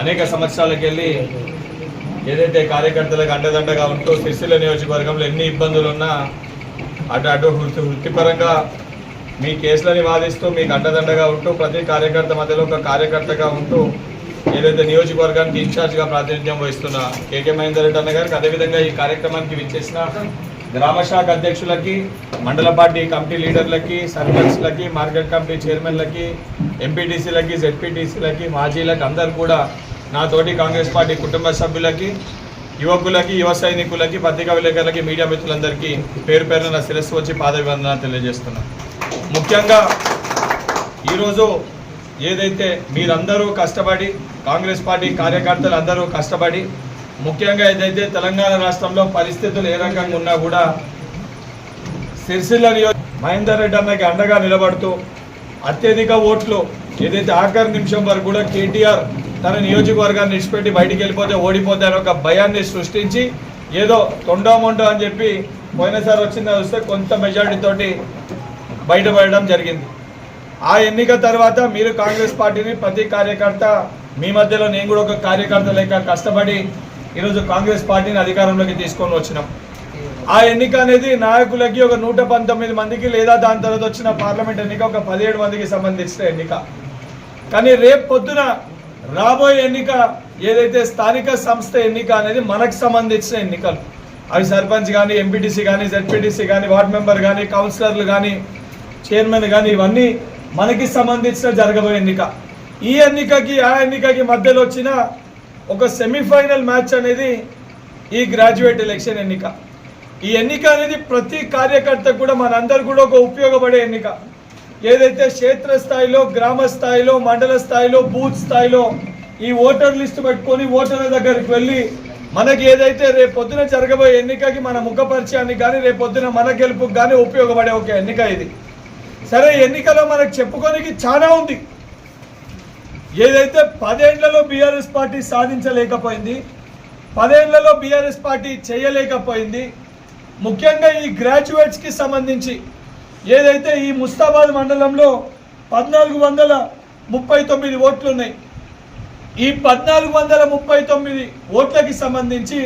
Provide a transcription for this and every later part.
అనేక సంవత్సరాలకు వెళ్ళి ఏదైతే కార్యకర్తలకు అండదండగా ఉంటూ సిరిసిల్ల నియోజకవర్గంలో ఎన్ని ఇబ్బందులు ఉన్నా అటు అటు వృత్తి వృత్తిపరంగా మీ కేసులని వాదిస్తూ మీకు అండదండగా ఉంటూ ప్రతి కార్యకర్త మధ్యలో ఒక కార్యకర్తగా ఉంటూ ఏదైతే నియోజకవర్గానికి ఇన్ఛార్జ్గా ప్రాతినిధ్యం వహిస్తున్న కేకే మహేందర్ రెడ్డి అన్న గారికి అదేవిధంగా ఈ కార్యక్రమానికి విచ్చేసిన గ్రామ శాఖ అధ్యక్షులకి మండల పార్టీ కమిటీ లీడర్లకి సర్పంచ్లకి మార్కెట్ కమిటీ చైర్మన్లకి ఎంపీటీసీలకి జెడ్పీటీసీలకి మాజీలకి అందరు కూడా నాతోటి కాంగ్రెస్ పార్టీ కుటుంబ సభ్యులకి యువకులకి యువ సైనికులకి పత్రికా విలేకరులకి మీడియా మిత్రులందరికీ పేరు పేరున నా శిరస్సు వచ్చి పాదవివందన తెలియజేస్తున్నాను ముఖ్యంగా ఈరోజు ఏదైతే మీరందరూ కష్టపడి కాంగ్రెస్ పార్టీ కార్యకర్తలు అందరూ కష్టపడి ముఖ్యంగా ఏదైతే తెలంగాణ రాష్ట్రంలో పరిస్థితులు ఏ రకంగా ఉన్నా కూడా సిరిసిల్ల నియోజక మహేందర్ రెడ్డి అన్నకి అండగా నిలబడుతూ అత్యధిక ఓట్లు ఏదైతే ఆఖరి నిమిషం వరకు కూడా కేటీఆర్ తన నియోజకవర్గాన్ని విడిచిపెట్టి బయటికి వెళ్ళిపోతే ఓడిపోతే అని ఒక భయాన్ని సృష్టించి ఏదో తొండోమొండో అని చెప్పి పోయినసారి వచ్చింది వస్తే కొంత మెజారిటీతోటి బయటపడడం జరిగింది. ఆ ఎన్నిక తర్వాత మీరు కాంగ్రెస్ పార్టీని ప్రతి కార్యకర్త మీ మధ్యలో నేను కూడా ఒక కార్యకర్త లేక కష్టపడి ఈరోజు కాంగ్రెస్ పార్టీని అధికారంలోకి తీసుకొని వచ్చినాం. ఆ ఎన్నిక అనేది నాయకులకి ఒక నూట పంతొమ్మిది మందికి లేదా దాని తర్వాత వచ్చిన పార్లమెంట్ ఎన్నిక ఒక పదిహేడు మందికి సంబంధించిన ఎన్నిక. కానీ రేపు పొద్దున రాబోయే ఎన్నిక ఏదైతే స్థానిక సంస్థ ఎన్నిక అనేది మనకు సంబంధించిన ఎన్నికలు. అవి సర్పంచ్ కానీ ఎంపీటీసీ కానీ జడ్పీటీసీ కానీ వార్డ్ మెంబర్ కానీ కౌన్సిలర్లు కానీ చైర్మన్ కానీ ఇవన్నీ మనకి సంబంధించిన జరగబోయే ఎన్నిక. ఈ ఎన్నికకి ఆ ఎన్నికకి మధ్యలో వచ్చిన ఒక సెమీఫైనల్ మ్యాచ్ అనేది ఈ గ్రాడ్యుయేట్ ఎలక్షన్ ఎన్నిక. ఈ ఎన్నిక అనేది ప్రతి కార్యకర్త కూడా మనందరు కూడా ఒక ఉపయోగపడే ఎన్నిక. ఏదైతే క్షేత్ర స్థాయిలో గ్రామ స్థాయిలో మండల స్థాయిలో బూత్ స్థాయిలో ఈ ఓటర్ లిస్టు పెట్టుకొని ఓటర్ల దగ్గరికి వెళ్ళి మనకి ఏదైతే రేపొద్దున జరగబోయే ఎన్నికకి మన ముఖపరిచయానికి కానీ రేపు పొద్దున మన గెలుపుకి కానీ ఉపయోగపడే ఒక ఎన్నిక ఇది. సరే ఎన్నికలో మనకు చెప్పుకోనికి చాలా ఉంది. ఏదైతే పదేళ్ళలో బీఆర్ఎస్ పార్టీ సాధించలేకపోయింది పదేళ్ళలో బీఆర్ఎస్ పార్టీ చేయలేకపోయింది ముఖ్యంగా ఈ గ్రాడ్యుయేట్స్కి సంబంధించి ఏదైతే ఈ ముస్తాబాద్ మండలంలో పద్నాలుగు వందల ముప్పై తొమ్మిది ఓట్లు ఉన్నాయి ఈ పద్నాలుగు వందల ముప్పై తొమ్మిది ఓట్లకి సంబంధించి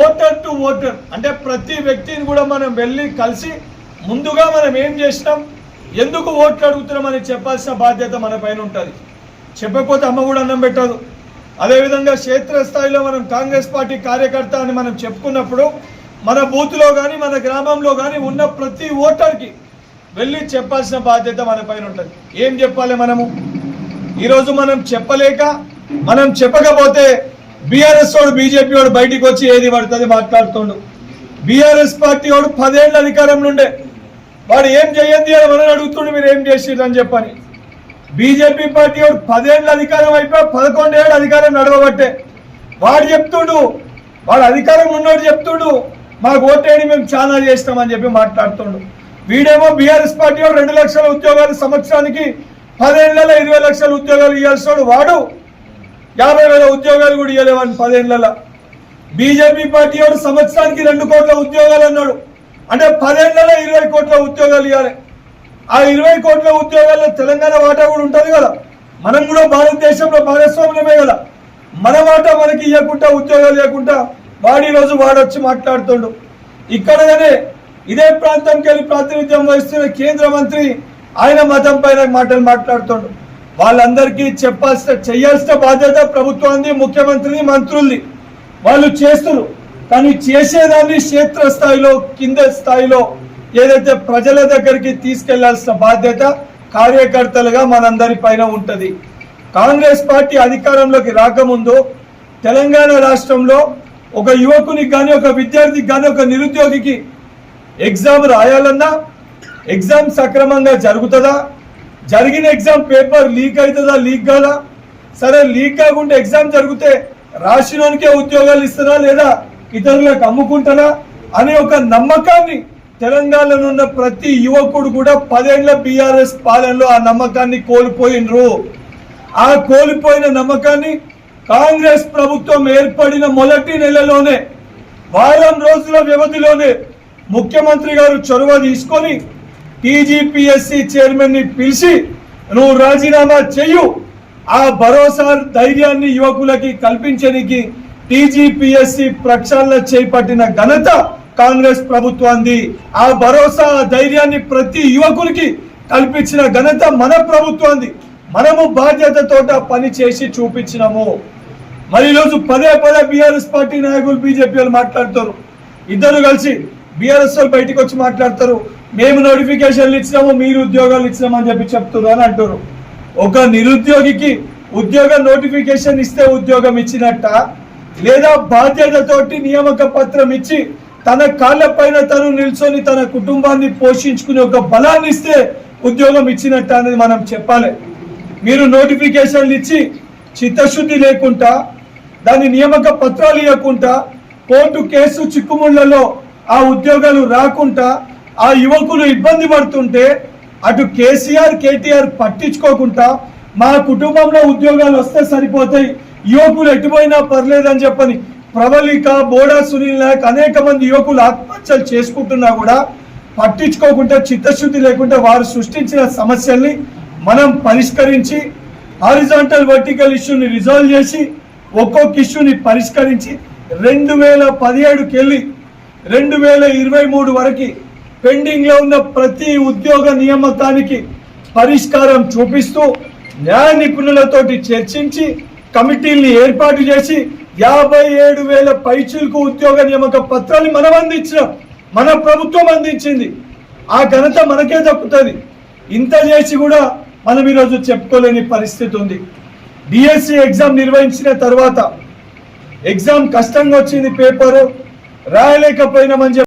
ఓటర్ టు ఓటర్ అంటే ప్రతి వ్యక్తిని కూడా మనం వెళ్ళి కలిసి ముందుగా మనం ఏం చేసినాం ఎందుకు ఓట్లు అడుగుతున్నామని చెప్పాల్సిన బాధ్యత మన పైన ఉంటుంది. చెప్పకపోతే అమ్మ కూడా అన్నం పెట్టదు. అదేవిధంగా క్షేత్రస్థాయిలో మనం కాంగ్రెస్ పార్టీ కార్యకర్త అని మనం చెప్పుకున్నప్పుడు మన బూత్లో కానీ మన గ్రామంలో కానీ ఉన్న ప్రతి ఓటర్కి వెళ్ళి చెప్పాల్సిన బాధ్యత మన పైన ఉంటుంది. ఏం చెప్పాలి మనము? ఈరోజు మనం చెప్పలేక మనం చెప్పకపోతే బీఆర్ఎస్ వాడు బీజేపీ వాడు బయటికి వచ్చి ఏది పడుతుంది మాట్లాడుతుండు. బీఆర్ఎస్ పార్టీ వాడు పదేళ్ళ అధికారంలో ఉండే. వాడు ఏం చేయండి అని మనం అడుగుతుండు మీరు ఏం చేసిర్రు అని చెప్పని. బీజేపీ పార్టీ వాడు పదేళ్ళ అధికారం అయిపోయి పదకొండేళ్ళు అధికారం నడవబట్టే. వాడు చెప్తుడు వాడు అధికారం ఉన్నోడు చెప్తుడు మాకు ఓటేడి మేము చాలా చేస్తామని చెప్పి మాట్లాడుతుండు. వీడేమో బీఆర్ఎస్ పార్టీ వాడు రెండు లక్షల ఉద్యోగాలు సంవత్సరానికి పదేళ్ళలో ఇరవై లక్షల ఉద్యోగాలు ఇవ్వాల్సి వాడు. యాభై వేల ఉద్యోగాలు కూడా ఇవ్వలేవని పదేళ్ళలో. బీజేపీ పార్టీ వాడు సంవత్సరానికి రెండు కోట్ల ఉద్యోగాలు అన్నాడు. అంటే పదేళ్ళలో ఇరవై కోట్ల ఉద్యోగాలు ఇవ్వాలి. ఆ ఇరవై కోట్ల ఉద్యోగాల్లో తెలంగాణ వాటా కూడా ఉంటుంది కదా. మనం కూడా భారతదేశంలో భాగస్వామ్యమే కదా. మన వాటా మనకి ఇవ్వకుండా ఉద్యోగాలు ఇవ్వకుండా వాడి రోజు వాడొచ్చి మాట్లాడుతుండు. ఇక్కడనే ఇదే ప్రాంతంకి వెళ్ళి ప్రాతినిధ్యం వహిస్తున్న కేంద్ర మంత్రి ఆయన మతం పైన మాటలు మాట్లాడుతుండు. వాళ్ళందరికీ చెప్పాల్సిన చేయాల్సిన బాధ్యత ప్రభుత్వాన్ని ముఖ్యమంత్రిని మంత్రుల్ని వాళ్ళు చేస్తున్నారు కానీ చేసేదాన్ని క్షేత్ర స్థాయిలో కింద స్థాయిలో ఏదైతే ప్రజల దగ్గరికి తీసుకెళ్ళాల్సిన బాధ్యత కార్యకర్తలుగా మనందరి పైన ఉంటుంది. కాంగ్రెస్ పార్టీ అధికారంలోకి రాకముందు తెలంగాణ రాష్ట్రంలో ఒక యువకునికి కానీ ఒక విద్యార్థికి కానీ ఒక నిరుద్యోగికి ఎగ్జామ్ రాయాలన్నా ఎగ్జామ్ సక్రమంగా జరుగుతుందా? జరిగిన ఎగ్జామ్ పేపర్ లీక్ అవుతుందా లీక్ కాదా? సరే లీక్ కాకుండా ఎగ్జామ్ జరిగితే రాసినోనికే ఉద్యోగాలు ఇస్తారా లేదా ఇతరులకు అమ్ముకుంటారా అనే ఒక నమ్మకాన్ని తెలంగాణలో ఉన్న ప్రతి యువకుడు కూడా పదేళ్ళ బీఆర్ఎస్ పాలనలో ఆ నమ్మకాన్ని కోల్పోయినరు. ఆ కోల్పోయిన నమ్మకాన్ని కాంగ్రెస్ ప్రభుత్వం ఏర్పడిన మొదటి నెలలోనే వారం రోజుల వ్యవధిలోనే ముఖ్యమంత్రి గారు చొరవ తీసుకొని టీజీపీఎస్సీ చైర్మన్ని పిలిచి నువ్వు రాజీనామా చెయ్యు. ఆ భరోసా ధైర్యాన్ని యువకులకి కల్పించడానికి టీజీపీఎస్సీ ప్రక్షాళన చేపట్టిన ఘనత కాంగ్రెస్ ప్రభుత్వాన్ని ఆ భరోసా ధైర్యాన్ని ప్రతి యువకులకి కల్పించిన ఘనత మన ప్రభుత్వాన్ని. మనము బాధ్యతతోట పని చేసి చూపించినాము. మరి ఈరోజు పదే పదే బీఆర్ఎస్ పార్టీ నాయకులు బీజేపీ వాళ్ళు మాట్లాడతారు. ఇద్దరు కలిసి బీఆర్ఎస్ వాళ్ళు బయటకు వచ్చి మాట్లాడతారు. మేము నోటిఫికేషన్లు ఇచ్చినాము మీరు ఉద్యోగాలు ఇచ్చినాము అని చెప్పి చెప్తున్నారు అని అంటారు. ఒక నిరుద్యోగికి ఉద్యోగ నోటిఫికేషన్ ఇస్తే ఉద్యోగం ఇచ్చినట్ట? లేదా బాధ్యతతోటి నియామక పత్రం ఇచ్చి తన కాళ్ళపైన తను నిల్చొని తన కుటుంబాన్ని పోషించుకునే ఒక బలాన్ని ఇస్తే ఉద్యోగం ఇచ్చినట్టు అనేది మనం చెప్పాలి. మీరు నోటిఫికేషన్లు ఇచ్చి చిత్తశుద్ధి లేకుండా దాని నియామక పత్రాలు ఇవ్వకుండా కోర్టు కేసు చిక్కుముళ్ళలో ఆ ఉద్యోగాలు రాకుండా ఆ యువకులు ఇబ్బంది పడుతుంటే అటు కేసీఆర్ కేటీఆర్ పట్టించుకోకుండా మా కుటుంబంలో ఉద్యోగాలు వస్తే సరిపోతాయి యువకులు ఎటుపోయినా పర్లేదని చెప్పని ప్రబలిక బోడా సునీల్ నాయక్ అనేక మంది యువకులు ఆత్మహత్యలు చేసుకుంటున్నా కూడా పట్టించుకోకుండా చిత్తశుద్ధి లేకుండా వారు సృష్టించిన సమస్యల్ని మనం పరిష్కరించి హారిజాంటల్ వర్టికల్ ఇష్యూని రిజాల్వ్ చేసి ఒక్కొక్క ఇష్యూని పరిష్కరించి రెండు వేల పదిహేడుకి వెళ్ళి రెండు వేల ఇరవై మూడు వరకు పెండింగ్లో ఉన్న ప్రతి ఉద్యోగ నియామకానికి పరిష్కారం చూపిస్తూ న్యాయ నిపుణులతోటి చర్చించి కమిటీల్ని ఏర్పాటు చేసి యాభై ఏడు వేల పైచులకు ఉద్యోగ నియామక పత్రాలు మనం అందించినాం. మన ప్రభుత్వం అందించింది. ఆ ఘనత మనకే దక్కుతుంది. ఇంత చేసి కూడా మనం ఈరోజు చెప్పుకోలేని పరిస్థితి ఉంది. డిఎస్సి ఎగ్జామ్ నిర్వహించిన తర్వాత ఎగ్జామ్ కష్టంగా వచ్చింది పేపరు. రాయలేకపోయినామని